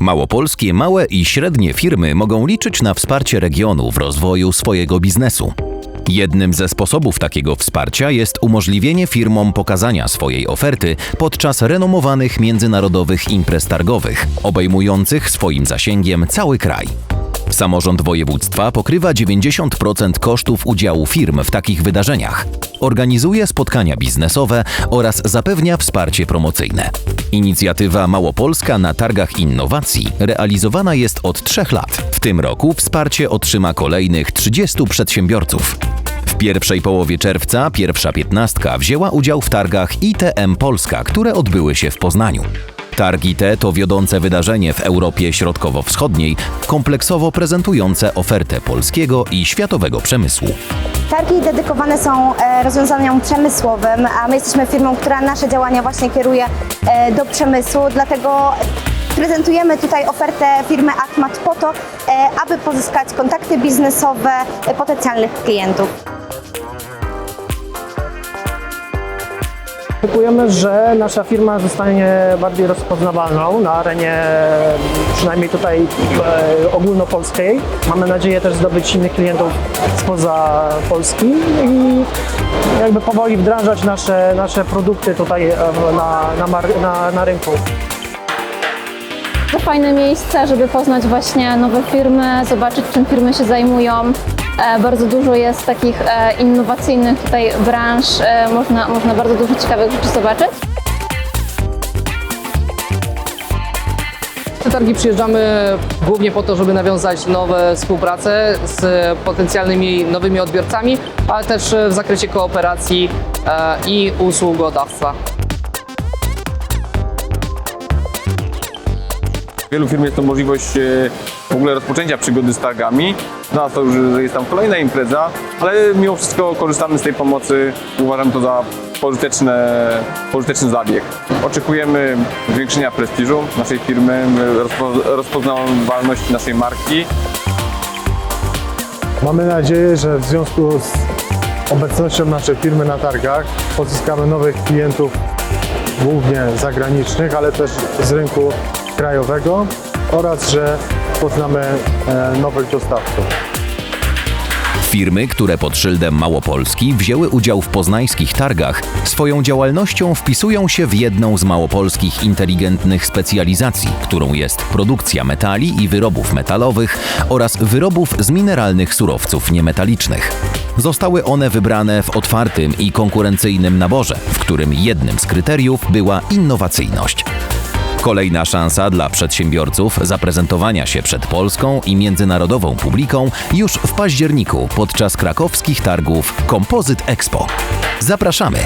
Małopolskie małe i średnie firmy mogą liczyć na wsparcie regionu w rozwoju swojego biznesu. Jednym ze sposobów takiego wsparcia jest umożliwienie firmom pokazania swojej oferty podczas renomowanych międzynarodowych imprez targowych, obejmujących swoim zasięgiem cały kraj. Samorząd województwa pokrywa 90% kosztów udziału firm w takich wydarzeniach, organizuje spotkania biznesowe oraz zapewnia wsparcie promocyjne. Inicjatywa Małopolska na targach innowacji realizowana jest od trzech lat. W tym roku wsparcie otrzyma kolejnych 30 przedsiębiorców. W pierwszej połowie czerwca pierwsza piętnastka wzięła udział w targach ITM Polska, które odbyły się w Poznaniu. Targi te to wiodące wydarzenie w Europie Środkowo-Wschodniej, kompleksowo prezentujące ofertę polskiego i światowego przemysłu. Targi dedykowane są e, rozwiązaniom przemysłowym, a my jesteśmy firmą, która nasze działania właśnie kieruje e, do przemysłu, dlatego prezentujemy tutaj ofertę firmy Atmat po to, e, aby pozyskać kontakty biznesowe potencjalnych klientów. Oczekujemy, że nasza firma zostanie bardziej rozpoznawalną na arenie przynajmniej tutaj e, ogólnopolskiej. Mamy nadzieję też zdobyć innych klientów spoza Polski i jakby powoli wdrażać nasze, nasze produkty tutaj e, na, na, na, na rynku. To fajne miejsce, żeby poznać właśnie nowe firmy, zobaczyć czym firmy się zajmują. E, Bardzo dużo jest takich e, innowacyjnych tutaj branż, e, można, można bardzo dużo ciekawych rzeczy zobaczyć. Na targi przyjeżdżamy głównie po to, żeby nawiązać nowe współprace z potencjalnymi nowymi odbiorcami, ale też w zakresie kooperacji i usługodawstwa. Wielu firm jest to możliwość e, w ogóle rozpoczęcia przygody z targami. Dla nas to już jest tam kolejna impreza, ale mimo wszystko korzystamy z tej pomocy. Uważam to za pożyteczne, pożyteczny zabieg. Oczekujemy zwiększenia prestiżu naszej firmy, rozpo, rozpoznawalności naszej marki. Mamy nadzieję, że w związku z obecnością naszej firmy na targach pozyskamy nowych klientów, głównie zagranicznych, ale też z rynku krajowego oraz że poznamy e, nowych dostawców. Firmy, które pod szyldem Małopolski wzięły udział w poznańskich targach, swoją działalnością wpisują się w jedną z małopolskich inteligentnych specjalizacji, którą jest produkcja metali i wyrobów metalowych oraz wyrobów z mineralnych surowców niemetalicznych. Zostały one wybrane w otwartym i konkurencyjnym naborze, w którym jednym z kryteriów była innowacyjność. Kolejna szansa dla przedsiębiorców zaprezentowania się przed polską i międzynarodową publiką już w październiku podczas krakowskich targów Composite Expo. Zapraszamy!